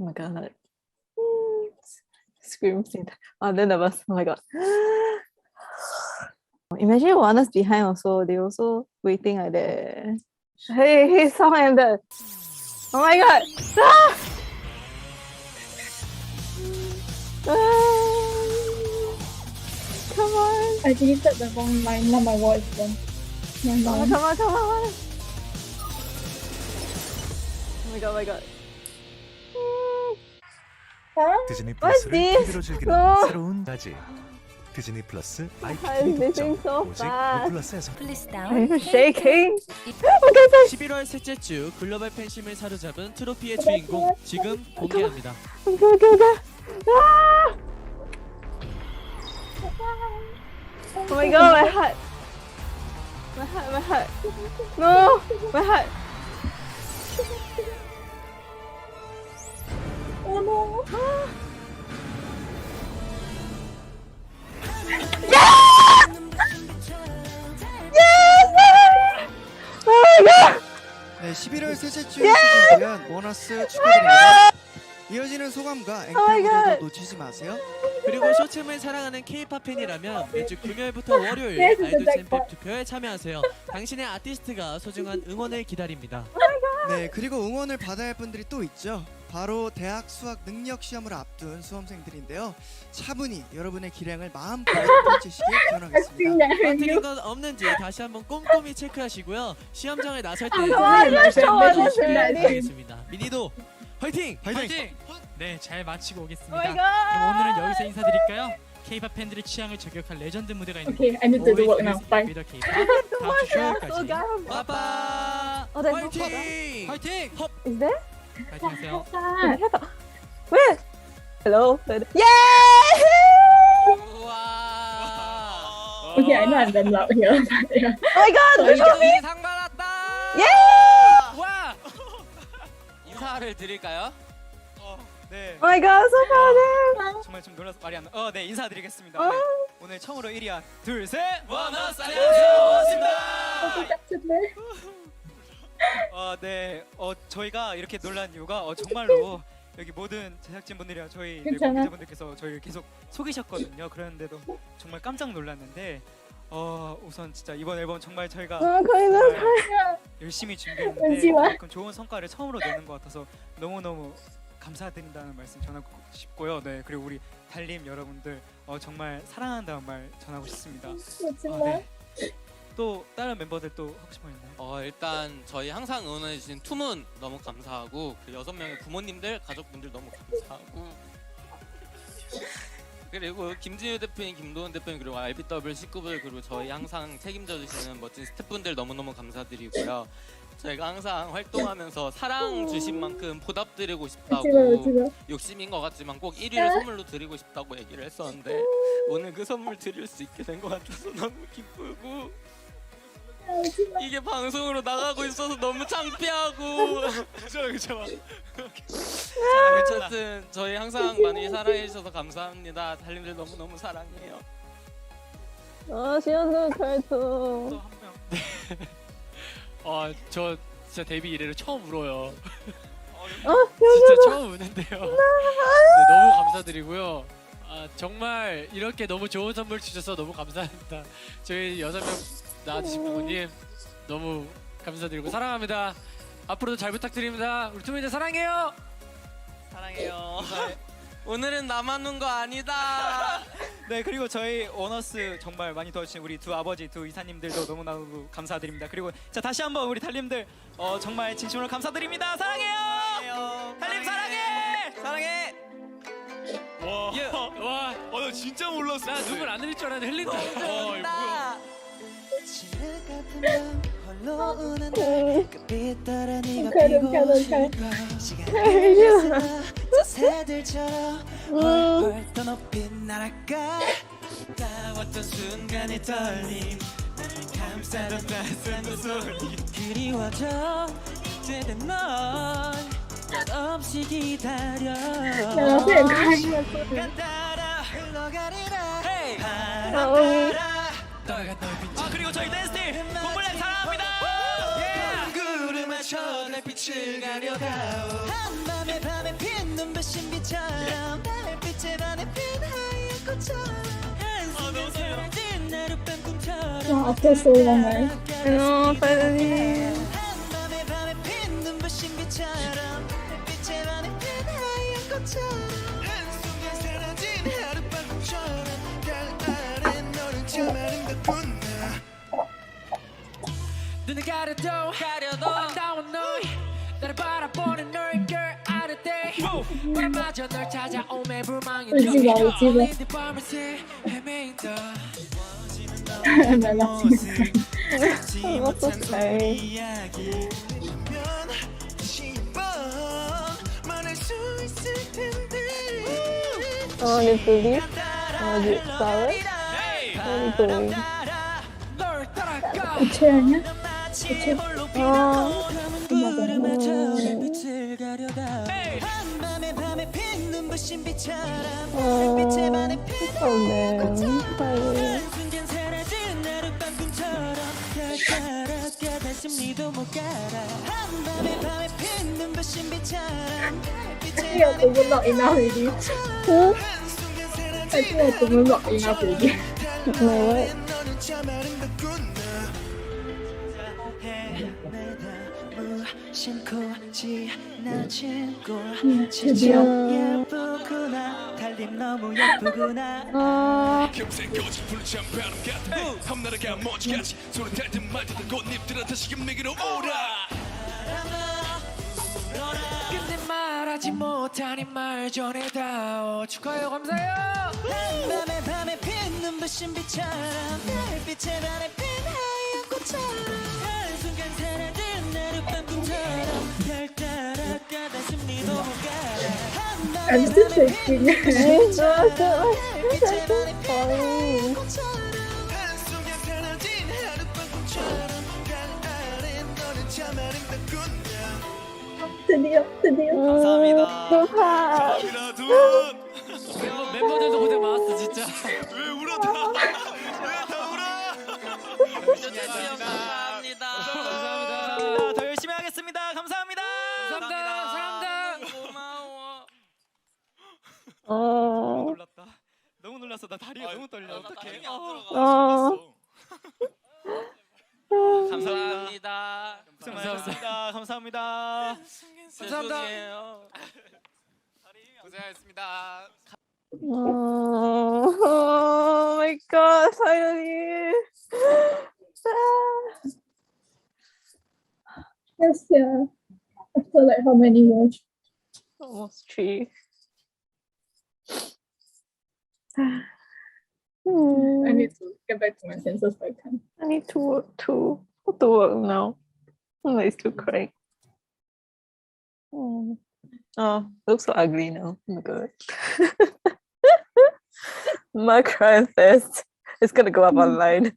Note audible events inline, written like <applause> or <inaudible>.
Oh my god. Scream scene. Oh, then the bus. Oh my god. <gasps> Imagine one us behind also. They also waiting like that. Hey, hey, someone. Oh my god. Ah! Ah! Come on. I deleted the wrong line, not my voice then. Never Come on, come on, come on. Oh my god, oh my god. 디즈니 What's 플러스를? TV로 즐기는 No. 새로운 가지 디즈니 플러스 독점 so 오직 Please I'm shaking. 11월 셋째 주 글로벌 팬심을 사로잡은 트로피의 주인공 지금 공개합니다. Ah! Oh my god, my heart. My heart, my heart. No, my heart. 네, 11월 셋째 주에 시즌 보너스 축하드립니다. 이어지는 소감과 앵콜 무대도. 놓치지 마세요. 그리고 쇼츠를 사랑하는 K-팝 팬이라면 매주 금요일부터 월요일 네, 아이돌 챔프 짤 투표에 참여하세요. 당신의 아티스트가 소중한 응원을 기다립니다. 네, 그리고 응원을 받아야 할 분들이 또 있죠. 바로 대학 수학 능력 시험을 앞둔 수험생들인데요. 차분히 여러분의 기량을 마음껏 펼치시길 <laughs> 기원하겠습니다. 빠뜨린 건 없는지 다시 한번 꼼꼼히 체크하시고요. 시험장에 나설 때 Oh 조심히 already. 바라겠습니다. 미니도 화이팅! 파이팅! 네, 잘 마치고 Oh 오겠습니다. my 그럼 오늘은. 여기서 인사드릴까요? K-팝 팬들의 취향을 저격할 레전드 무대가 있는 do work now. Bye. 미더 K-팝 다음 주 So 수요일까지 good. 빠빠! 어, 네, 화이팅! 화이팅! Is there? 하세요. Where? Hello. Yeah! 우와! Okay, I know I'm damn loud here. Oh my god. Look at me. 상 받았다! Yeah! 와! 인사를 드릴까요? 네, Oh my god, so proud. 정말 좀 놀라서 말이 안 나. 어, 네 인사드리겠습니다. 어? 네, 오늘 처음으로 1위한 둘, 셋. 원어스 안녕하세요 원어스입니다. 어, 네, 어 저희가 이렇게 놀란 이유가 어, 정말로 여기 모든 제작진분들이랑 저희 네, 괜찮아. 관계자분들께서 저희를 계속 속이셨거든요. 그랬는데도 정말 깜짝 놀랐는데 어 우선 진짜 이번 앨범 정말 저희가 Oh, kind of. 정말 열심히 준비했는데. 그만큼 좋은 성과를 처음으로 내는 것 같아서 너무 너무 감사드린다는 말씀 전하고 싶고요. 네 그리고 우리 달림 여러분들 어, 정말 사랑한다는 말 전하고 싶습니다. 아, What's 네. 또 다른 멤버들 또 하고 싶은 거 있나요? 어 일단 저희 항상 응원해주신 투문 너무 감사하고 그 여섯 명의 부모님들 가족분들 너무 감사하고. 그리고 김진유 대표님, 김도훈 대표님 그리고 RBW 식구들 그리고 저희 항상 책임져 주시는 멋진 스태프분들 너무 너무 감사드리고요. 저희가 항상 활동하면서 사랑 주신 만큼 보답드리고 싶다고 욕심인 것 같지만 꼭 1위를 선물로 드리고 싶다고 얘기를 했었는데 오늘 그 선물 드릴 수 있게 된 것 같아서 너무 기쁘고 이게 방송으로 나가고 있어서 너무 창피하고 괜찮아 괜찮아. 어쨌든 저희 항상 많이 사랑해 주셔서 감사합니다 달님들 너무너무 사랑해요 Oh, she was gonna cry too. 또한 명. 어, 저 진짜 데뷔 이래로 처음 울어요. Oh, 진짜 처음 우는데요. 네, 너무 감사드리고요. 아, 정말 이렇게 너무 좋은 선물 주셔서 너무 감사합니다. 저희 여섯 명 낳아주신 부모님 너무 감사드리고 사랑합니다. 앞으로도 잘 부탁드립니다. 우리 투미들 사랑해요. 사랑해요 <laughs> 오늘은 나만 운거 아니다 <laughs> 네 그리고 저희 원어스 정말 많이 도와주신 우리 두 아버지 두 이사님들도 너무너무 감사드립니다. 그리고 자 다시 한번 우리 달님들 어, 정말 진심으로 감사드립니다. 사랑해요. 달님 사랑해. 사랑해. 와, 예. 와, 어, 나 진짜 몰랐어. 나 눈물 안 흘릴 줄 알았는데 흘린다. 어, 이거 뭐야? 따라 흘러가리라. Hey. Oh. 따라 아 그리고 저희 댄스팀 공블랙 사랑합니다. 구름 맞춰 내 빛을 가려다오 한밤의 밤에 빛나 눈부신비처럼 달빛에 반해 핀 하얀 꽃처럼 한순간 사라진 하룻밤 꿈처럼 Wow, after so long, right? No, finally. 한밤에 밤에 핀 눈부신비처럼 달빛에 반해 핀 하얀 꽃처럼 가려도 가려도 아름다운 너희 나를 바라보는 너의 girl out of day 바람마저 널 찾아오매 불망이 울지 마, 울지 마. 네 밤을 새 헤매인다 I'm not laughing. What's so scary? 이야기 면 다시 한번 말할 수 있을 텐데 Oh, need to leave? Oh, the flower? Oh, need to leave. 널 따라가 Chairnya? Oh, 구름에 달빛을 가려다 한밤에 밤에 핀 눈부신 빛처럼 달빛에 반해 핀 oh man. Finally. 한순간 사라진 하룻밤 꿈처럼 별 따라가 다시 니도 못 가라 한밤에 밤에 핀 눈부신 빛처럼 달 무심코 지나친 곳 드디어. 진짜 예쁘구나 달림 너무 Oh, 평생 거짓 불참 바람 같아 험나라가 먼지같 근데 말하지 못하니 말 전해다오 축하해요 감사해요 한밤에 밤에 핀 눈부신 빛처럼 달빛에 반해 꽃처럼 한 순간 사라진 하룻밤 꿈처럼 별 따라가 다시 니도 못 가라 I'm still shaking. 한순간 사라진 하룻밤 꿈처럼 달 아래 너는 참 아름답구나 드디어, 드디어. 감사합니다. 좋다. 멤버, 멤버들도 고생 많았어 진 떨려. 어떡해. oh. 감사합니다. 고생 많으셨습니다. 감사합니다. 죄송해요. 고생하셨습니다. Oh, oh my god, finally. Ah. Yes, yeah. After like how many years? Almost three. I mm. need to get back to my senses, I can't. I need to work too. What to work now? Oh, it's too crying. Oh, oh, looks so ugly now. Oh my god. <laughs> My crying fest. It's gonna go up mm. online.